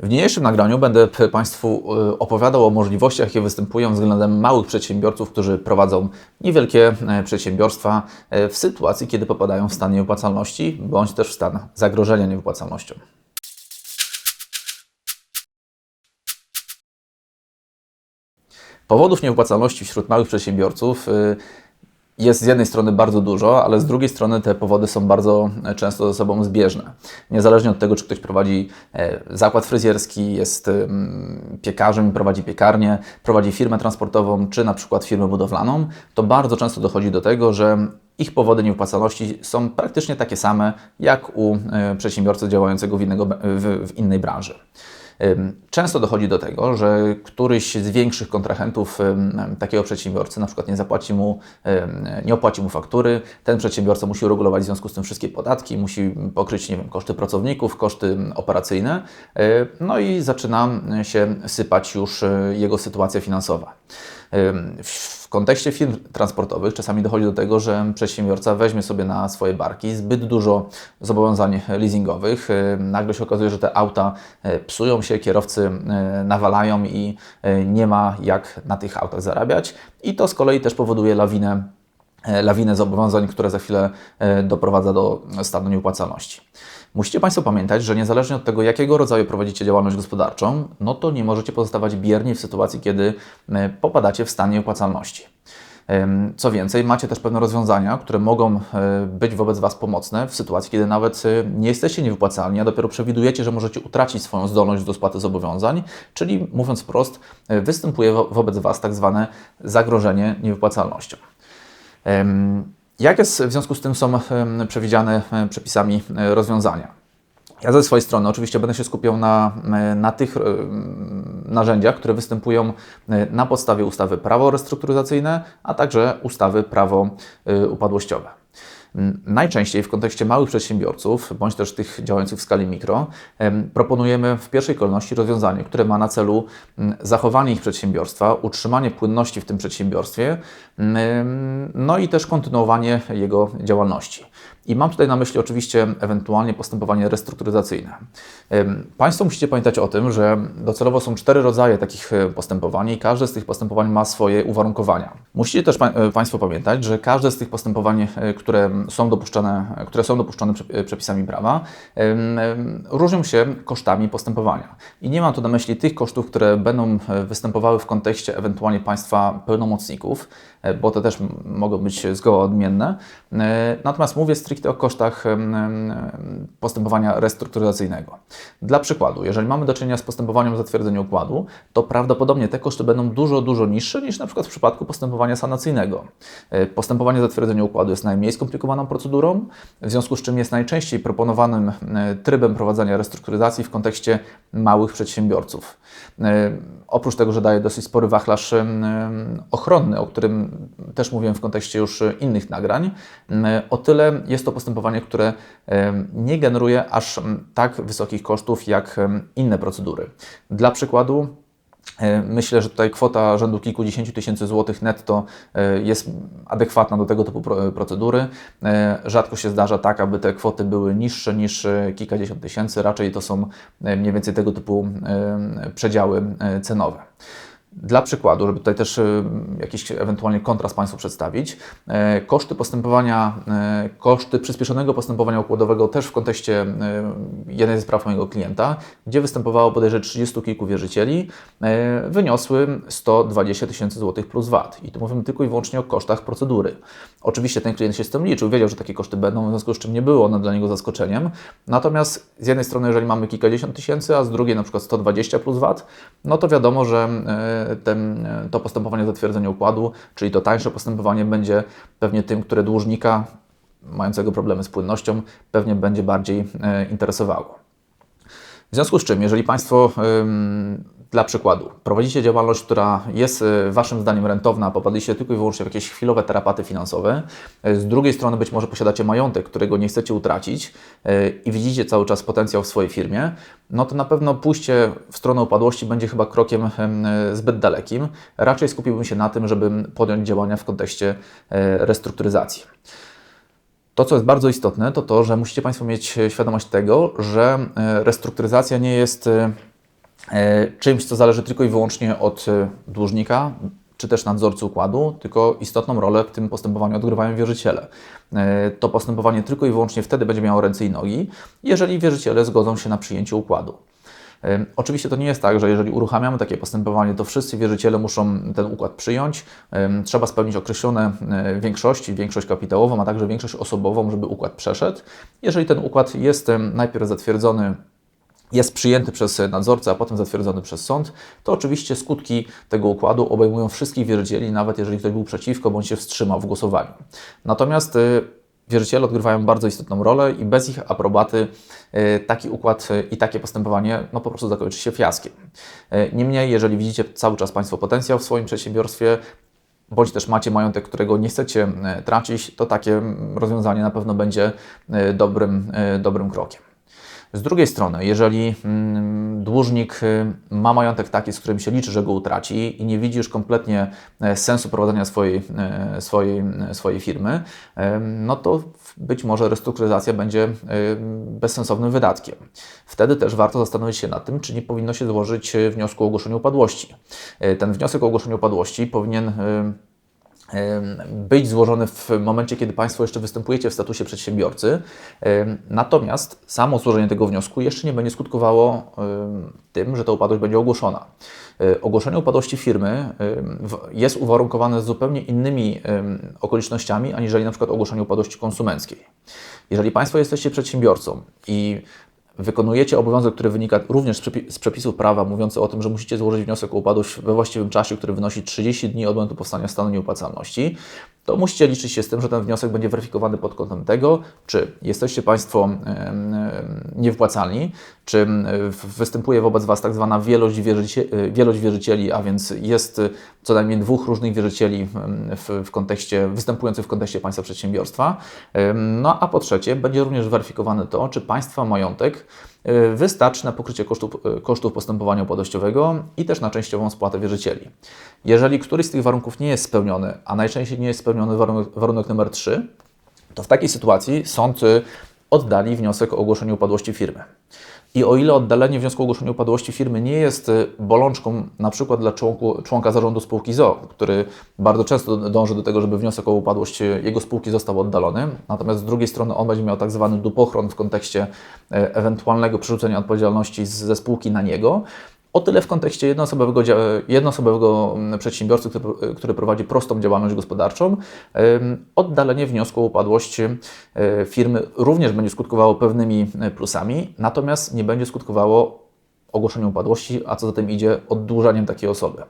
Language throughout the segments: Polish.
W niniejszym nagraniu będę Państwu y, opowiadał o możliwościach, jakie występują względem małych przedsiębiorców, którzy prowadzą niewielkie e, przedsiębiorstwa e, w sytuacji, kiedy popadają w stan niewypłacalności bądź też w stan zagrożenia niewypłacalnością. Powodów niewypłacalności wśród małych przedsiębiorców y, jest z jednej strony bardzo dużo, ale z drugiej strony te powody są bardzo e, często ze sobą zbieżne. Niezależnie od tego, czy ktoś prowadzi e, zakład fryzjerski, jest piekarzem i prowadzi piekarnię, prowadzi firmę transportową, czy na przykład firmę budowlaną, to bardzo często dochodzi do tego, że ich powody niewypłacalności są praktycznie takie same jak u e, przedsiębiorcy działającego w, innego, w, w innej branży. Często dochodzi do tego, że któryś z większych kontrahentów takiego przedsiębiorcy na przykład nie zapłaci mu, nie opłaci mu faktury. Ten przedsiębiorca musi uregulować w związku z tym wszystkie podatki, musi pokryć nie wiem, koszty pracowników, koszty operacyjne, yy, no i zaczyna się sypać już yy, jego sytuacja finansowa. W kontekście firm transportowych czasami dochodzi do tego, że przedsiębiorca weźmie sobie na swoje barki zbyt dużo zobowiązań leasingowych. Yy, Nagle się okazuje, że te auta yy, psują się, kierowcy yy, nawalają i nie ma jak na tych autach zarabiać. I to z kolei też powoduje lawinę, lawinę zobowiązań, które za chwilę doprowadza do stanu nieupłacalności. Musicie Państwo pamiętać, że niezależnie od tego, jakiego rodzaju prowadzicie działalność gospodarczą, no to nie możecie pozostawać bierni w sytuacji, kiedy e, popadacie w stan nieopłacalności. Co więcej, macie też pewne rozwiązania, które mogą e, być wobec Was pomocne w sytuacji, kiedy nawet e, nie jesteście niewypłacalni, a dopiero przewidujecie, że możecie utracić swoją zdolność do spłaty zobowiązań, czyli mówiąc wprost, występuje wo- wobec Was tak zwane zagrożenie niewypłacalnością. Jakie w związku z tym są przewidziane przepisami e, rozwiązania? Ja ze swojej strony oczywiście będę się skupiał na, na tych narzędziach, które występują na podstawie ustawy prawo restrukturyzacyjne, a także ustawy prawo e, upadłościowe. Najczęściej w kontekście małych przedsiębiorców, bądź też tych działających w skali mikro, em, proponujemy w pierwszej kolejności rozwiązanie, które ma na celu zachowanie ich przedsiębiorstwa, utrzymanie płynności w tym przedsiębiorstwie, no i też kontynuowanie jego działalności. I mam tutaj na myśli oczywiście ewentualnie postępowanie restrukturyzacyjne. Państwo musicie pamiętać o tym, że docelowo są cztery rodzaje takich e, postępowań i każde z tych postępowań ma swoje uwarunkowania. Musicie też e, Państwo pamiętać, że każde z tych postępowań, e, które są dopuszczane, e, które są dopuszczone prze- przepisami prawa, różnią się kosztami postępowania. I nie mam tu na myśli tych kosztów, które będą występowały w kontekście ewentualnie państwa pełnomocników, bo to też mogą być zgoła odmienne. Natomiast mówię stricte o kosztach postępowania restrukturyzacyjnego. Dla przykładu, jeżeli mamy do czynienia z postępowaniem o zatwierdzenie układu, to prawdopodobnie te koszty będą dużo, dużo niższe niż na przykład w przypadku postępowania sanacyjnego. E, Postępowanie o zatwierdzenie układu jest najmniej skomplikowaną procedurą, w związku z czym jest najczęściej proponowanym e, trybem prowadzenia restrukturyzacji w kontekście małych przedsiębiorców. E, Oprócz tego, że daje dosyć spory wachlarz ochronny, o którym też mówiłem w kontekście już innych nagrań, o tyle jest to postępowanie, które nie generuje aż tak wysokich kosztów jak inne procedury. Dla przykładu, E, Myślę, że tutaj kwota rzędu kilkudziesięciu tysięcy złotych netto e, jest adekwatna do tego typu pro- procedury. E, Rzadko się zdarza tak, aby te kwoty były niższe niż kilkadziesiąt tysięcy, raczej to są mniej więcej tego typu przedziały cenowe. Dla przykładu, żeby tutaj też e, jakiś ewentualnie kontrast Państwu przedstawić, e, koszty postępowania, e, koszty przyspieszonego postępowania układowego też w kontekście e, jednej ze spraw mojego klienta, gdzie występowało bodajże 30 kilku wierzycieli, wyniosły 120 tysięcy złotych plus VAT. I tu mówimy tylko i wyłącznie o kosztach procedury. Oczywiście ten klient się z tym liczył, wiedział, że takie koszty będą, w związku z czym nie było one dla niego zaskoczeniem. Natomiast z jednej strony, jeżeli mamy kilkadziesiąt tysięcy, a z drugiej na przykład 120 plus VAT, no to wiadomo, że ten, e, to postępowanie o układu, czyli to tańsze postępowanie będzie pewnie tym, które dłużnika mającego problemy z płynnością pewnie będzie bardziej e, interesowało. Związku z czym, jeżeli Państwo dla przykładu prowadzicie działalność, która jest y, Waszym zdaniem rentowna, popadliście tylko i wyłącznie w jakieś chwilowe tarapaty finansowe, y, z drugiej strony być może posiadacie majątek, którego nie chcecie utracić y, i widzicie cały czas potencjał w swojej firmie, no to na pewno pójście w stronę upadłości będzie chyba krokiem zbyt dalekim. Raczej skupiłbym się na tym, żeby podjąć działania w kontekście restrukturyzacji. To, co jest bardzo istotne, to to, że musicie Państwo mieć świadomość tego, że e, restrukturyzacja nie jest e, e, czymś, co zależy tylko i wyłącznie od e, dłużnika, czy też nadzorcy układu, tylko istotną rolę w tym postępowaniu odgrywają wierzyciele. E, to postępowanie tylko i wyłącznie wtedy będzie miało ręce i nogi, jeżeli wierzyciele zgodzą się na przyjęcie układu. Oczywiście to nie jest tak, że jeżeli uruchamiamy takie postępowanie, to wszyscy wierzyciele muszą ten układ przyjąć. Trzeba spełnić określone większości, większość kapitałową, a także większość osobową, żeby układ przeszedł. Jeżeli ten układ jest najpierw zatwierdzony jest przyjęty przez nadzorcę, a potem zatwierdzony przez sąd, to oczywiście skutki tego układu obejmują wszystkich wierzycieli, nawet jeżeli ktoś był przeciwko bądź się wstrzymał w głosowaniu. Natomiast y, wierzyciele odgrywają bardzo istotną rolę i bez ich aprobaty y, taki układ y, i takie postępowanie no, po prostu zakończy się fiaskiem. Niemniej, jeżeli widzicie cały czas Państwo potencjał w swoim przedsiębiorstwie, bądź też macie majątek, którego nie chcecie tracić, to takie mm, rozwiązanie na pewno będzie dobrym, dobrym krokiem. Z drugiej strony, jeżeli mm, dłużnik y, ma majątek taki, z którym się liczy, że go utraci i nie widzi już kompletnie e, sensu prowadzenia swojej, e, swojej, e, swojej firmy, no to być może restrukturyzacja będzie bezsensownym wydatkiem. Wtedy też warto zastanowić się nad tym, czy nie powinno się złożyć wniosku o ogłoszenie upadłości. Ten wniosek o ogłoszenie upadłości powinien być złożony w momencie, kiedy Państwo jeszcze występujecie w statusie przedsiębiorcy. Natomiast samo złożenie tego wniosku jeszcze nie będzie skutkowało tym, że ta upadłość będzie ogłoszona. E, ogłoszenie upadłości firmy jest uwarunkowane zupełnie innymi okolicznościami, aniżeli na przykład ogłoszenie upadłości konsumenckiej. Jeżeli Państwo jesteście przedsiębiorcą i wykonujecie obowiązek, który wynika również z przepisów prawa, mówiący o tym, że musicie złożyć wniosek o upadłość we właściwym czasie, który wynosi 30 dni od momentu powstania stanu nieopłacalności, to musicie liczyć się z tym, że ten wniosek będzie weryfikowany pod kątem tego, czy jesteście Państwo niewpłacalni, czy występuje wobec Was tak zwana wielość, wierzycieli, wielość wierzycieli, a więc jest co najmniej dwóch różnych wierzycieli w, w kontekście, występujących w kontekście Państwa przedsiębiorstwa. No a po trzecie, będzie również weryfikowane to, czy Państwa majątek wystarczy na pokrycie kosztów, y, kosztów postępowania upadłościowego i też na częściową spłatę wierzycieli. Jeżeli któryś z tych warunków nie jest spełniony, a najczęściej nie jest spełniony warunek, warunek numer 3, to w takiej sytuacji sąd oddali wniosek o ogłoszenie upadłości firmy. I o ile oddalenie wniosku o ogłoszenie upadłości firmy nie jest y, bolączką na przykład dla członku, członka zarządu spółki ZO, który bardzo często dąży do tego, żeby wniosek o upadłość y, jego spółki został oddalony, natomiast z drugiej strony on będzie miał tak zwany dupochron w kontekście y, ewentualnego przerzucenia odpowiedzialności ze spółki na niego, o tyle w kontekście jednoosobowego, jednoosobowego mm, przedsiębiorcy, który, który prowadzi prostą działalność gospodarczą, oddalenie wniosku o upadłość firmy również będzie skutkowało pewnymi plusami, natomiast nie będzie skutkowało ogłoszeniem upadłości, a co za tym idzie, oddłużaniem takiej osoby.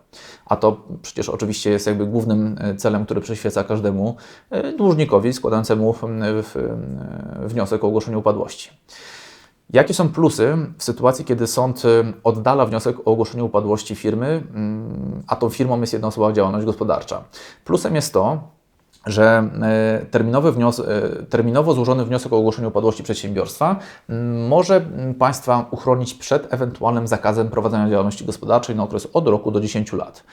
A to przecież oczywiście jest jakby głównym celem, który przyświeca każdemu dłużnikowi składającemu wniosek o ogłoszenie upadłości. Jakie są plusy w sytuacji, kiedy sąd y, oddala wniosek o ogłoszenie upadłości firmy, mm, a tą firmą jest jednoosobowa działalność gospodarcza? Plusem jest to, że y, terminowy y, terminowo złożony wniosek o ogłoszenie upadłości przedsiębiorstwa mm, może mm, Państwa uchronić przed ewentualnym zakazem prowadzenia działalności gospodarczej na okres od roku do 10 lat.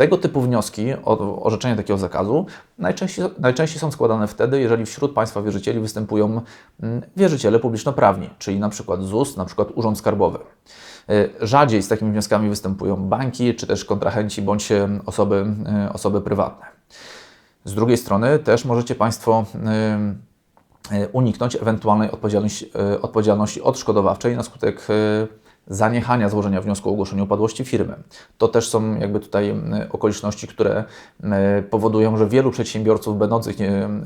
Tego typu wnioski o orzeczenie takiego zakazu najczęściej, najczęściej są składane wtedy, jeżeli wśród Państwa wierzycieli występują mm, wierzyciele publiczno-prawni, czyli przykład ZUS, przykład Urząd Skarbowy. Y, rzadziej z takimi wnioskami występują banki, czy też kontrahenci bądź osoby, y, osoby prywatne. Z drugiej strony też możecie Państwo y, uniknąć ewentualnej odpowiedzialności, odpowiedzialności odszkodowawczej na skutek zaniechania złożenia wniosku o ogłoszenie upadłości firmy. To też są jakby tutaj okoliczności, które powodują, że wielu przedsiębiorców będących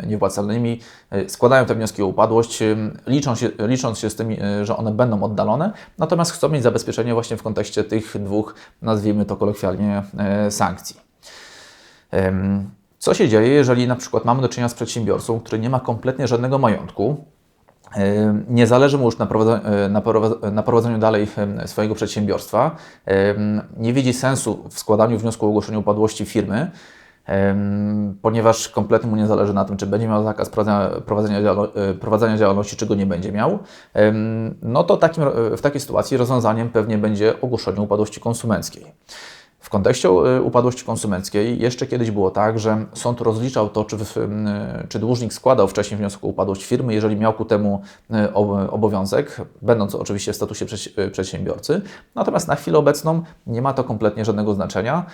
niewpłacalnymi e, składają te wnioski o upadłość, licząc się, licząc się z tym, e, że one będą oddalone, natomiast chcą mieć zabezpieczenie właśnie w kontekście tych dwóch, nazwijmy to kolokwialnie, e, sankcji. Co się dzieje, jeżeli na przykład mamy do czynienia z przedsiębiorcą, który nie ma kompletnie żadnego majątku, nie zależy mu już na, prowadzeniu, na prowadzeniu dalej swojego przedsiębiorstwa, nie widzi sensu w składaniu wniosku o ogłoszenie upadłości firmy, ponieważ kompletnie mu nie zależy na tym, czy będzie miał zakaz prowadzenia, e, prowadzenia działalności, czy go nie będzie miał, no to takim, w takiej sytuacji rozwiązaniem pewnie będzie ogłoszenie upadłości konsumenckiej. W kontekście y, upadłości konsumenckiej jeszcze kiedyś było tak, że sąd rozliczał to, czy, czy dłużnik składał wcześniej wniosek o upadłość firmy, jeżeli miał ku temu y, obowiązek, będąc oczywiście w statusie przedsiębiorcy. Natomiast na chwilę obecną nie ma to kompletnie żadnego znaczenia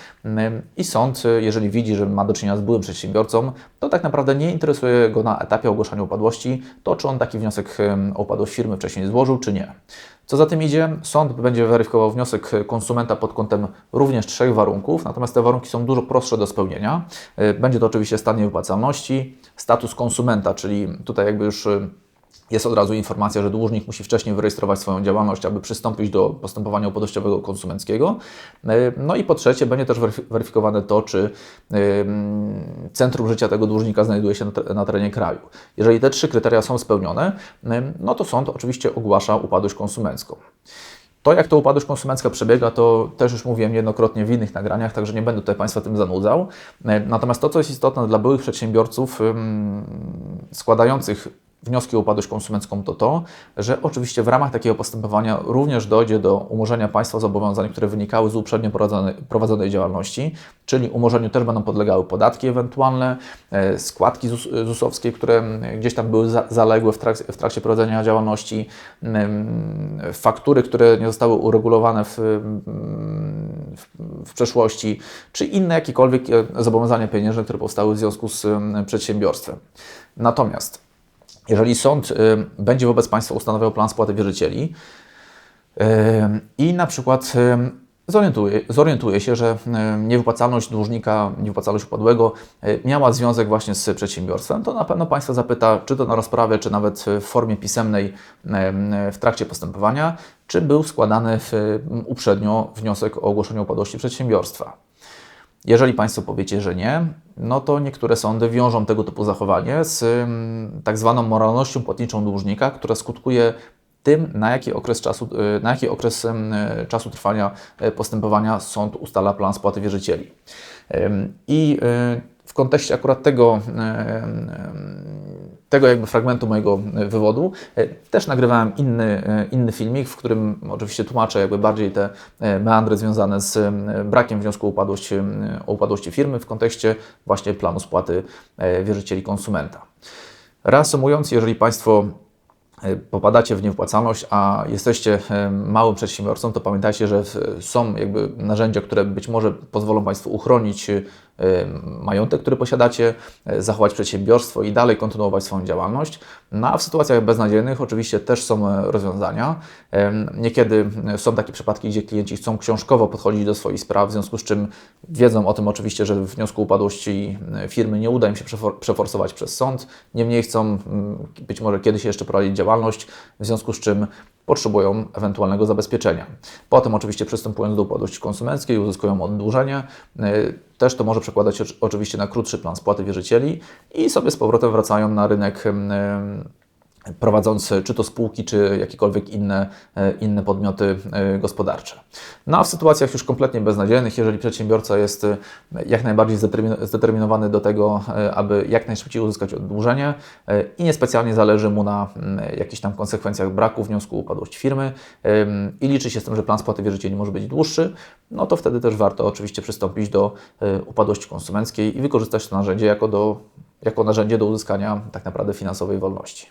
i sąd, jeżeli widzi, że ma do czynienia z byłym przedsiębiorcą, to tak naprawdę nie interesuje go na etapie ogłoszenia upadłości to, czy on taki wniosek o upadłość firmy wcześniej złożył, czy nie. Co za tym idzie, sąd będzie weryfikował wniosek konsumenta pod kątem również trzech warunków, natomiast te warunki są dużo prostsze do spełnienia. E, będzie to oczywiście stan niewypłacalności, status konsumenta, czyli tutaj jakby już e, jest od razu informacja, że dłużnik musi wcześniej wyrejestrować swoją działalność, aby przystąpić do postępowania upadłościowego konsumenckiego. E, no i po trzecie, będzie też weryfikowane to, czy centrum życia tego dłużnika znajduje się na terenie kraju. Jeżeli te trzy kryteria są spełnione, no to sąd oczywiście ogłasza upadłość konsumencką. To, jak to upadłość konsumencka przebiega, to też już mówiłem niejednokrotnie w innych nagraniach, także nie będę tutaj Państwa tym zanudzał. E, natomiast to, co jest istotne dla byłych przedsiębiorców składających wnioski o upadłość konsumencką to to, że oczywiście w ramach takiego postępowania również dojdzie do umorzenia państwa zobowiązań, które wynikały z uprzednio prowadzonej, działalności, czyli umorzeniu też będą podlegały podatki ewentualne, e, składki ZUS, ZUS-owskie, które gdzieś tam były zaległe w trakcie, w trakcie prowadzenia działalności, faktury, które nie zostały uregulowane w, w, w przeszłości, czy inne jakiekolwiek e, zobowiązania pieniężne, które powstały w związku z przedsiębiorstwem. Natomiast jeżeli sąd y, będzie wobec państwa ustanawiał plan spłaty wierzycieli y, i na przykład y, zorientuje, zorientuje się, że niewypłacalność dłużnika, niewypłacalność upadłego miała związek właśnie z przedsiębiorstwem, to na pewno Państwo zapyta, czy to na rozprawie, czy nawet w formie pisemnej w trakcie postępowania, czy był składany uprzednio wniosek o ogłoszenie upadłości przedsiębiorstwa. Jeżeli Państwo powiecie, że nie, no to niektóre sądy wiążą tego typu zachowanie z mm, tak zwaną moralnością płatniczą dłużnika, która skutkuje tym, na jaki okres czasu, y, na jaki okres mm, czasu trwania y, postępowania sąd ustala plan spłaty wierzycieli. I y, w kontekście akurat tego tego jakby fragmentu mojego e, wywodu. E, też nagrywałem inny, e, inny filmik, w którym oczywiście tłumaczę jakby bardziej te meandry związane z brakiem wniosku o upadłość, o upadłości firmy w kontekście właśnie planu spłaty wierzycieli konsumenta. Reasumując, jeżeli Państwo popadacie w niewypłacalność, a jesteście małym przedsiębiorcą, to pamiętajcie, że są jakby narzędzia, które być może pozwolą Państwu uchronić majątek, który posiadacie, e, zachować przedsiębiorstwo i dalej kontynuować swoją działalność. No a w sytuacjach beznadziejnych oczywiście też są e, rozwiązania. Niekiedy e, są takie przypadki, gdzie klienci chcą książkowo podchodzić do swoich spraw, w związku z czym wiedzą o tym oczywiście, że w wniosku upadłości firmy nie uda im się przeforsować przez sąd. Niemniej chcą być może kiedyś jeszcze prowadzić działalność, w związku z czym potrzebują ewentualnego zabezpieczenia. Potem oczywiście przystępując do upadłości konsumenckiej uzyskują oddłużenie. Też to może przekładać się oczywiście na krótszy plan spłaty wierzycieli i sobie z powrotem wracają na rynek prowadząc czy to spółki, czy jakiekolwiek inne, e, inne podmioty e, gospodarcze. No a w sytuacjach już kompletnie beznadziejnych, jeżeli przedsiębiorca jest e, jak najbardziej zdeterminowany do tego, aby jak najszybciej uzyskać oddłużenie i niespecjalnie zależy mu na jakichś tam konsekwencjach braku wniosku o upadłość firmy i liczy się z tym, że plan spłaty wierzycieli może być dłuższy, no to wtedy też warto oczywiście przystąpić do upadłości konsumenckiej i wykorzystać to narzędzie jako, do, jako narzędzie do uzyskania tak naprawdę finansowej wolności.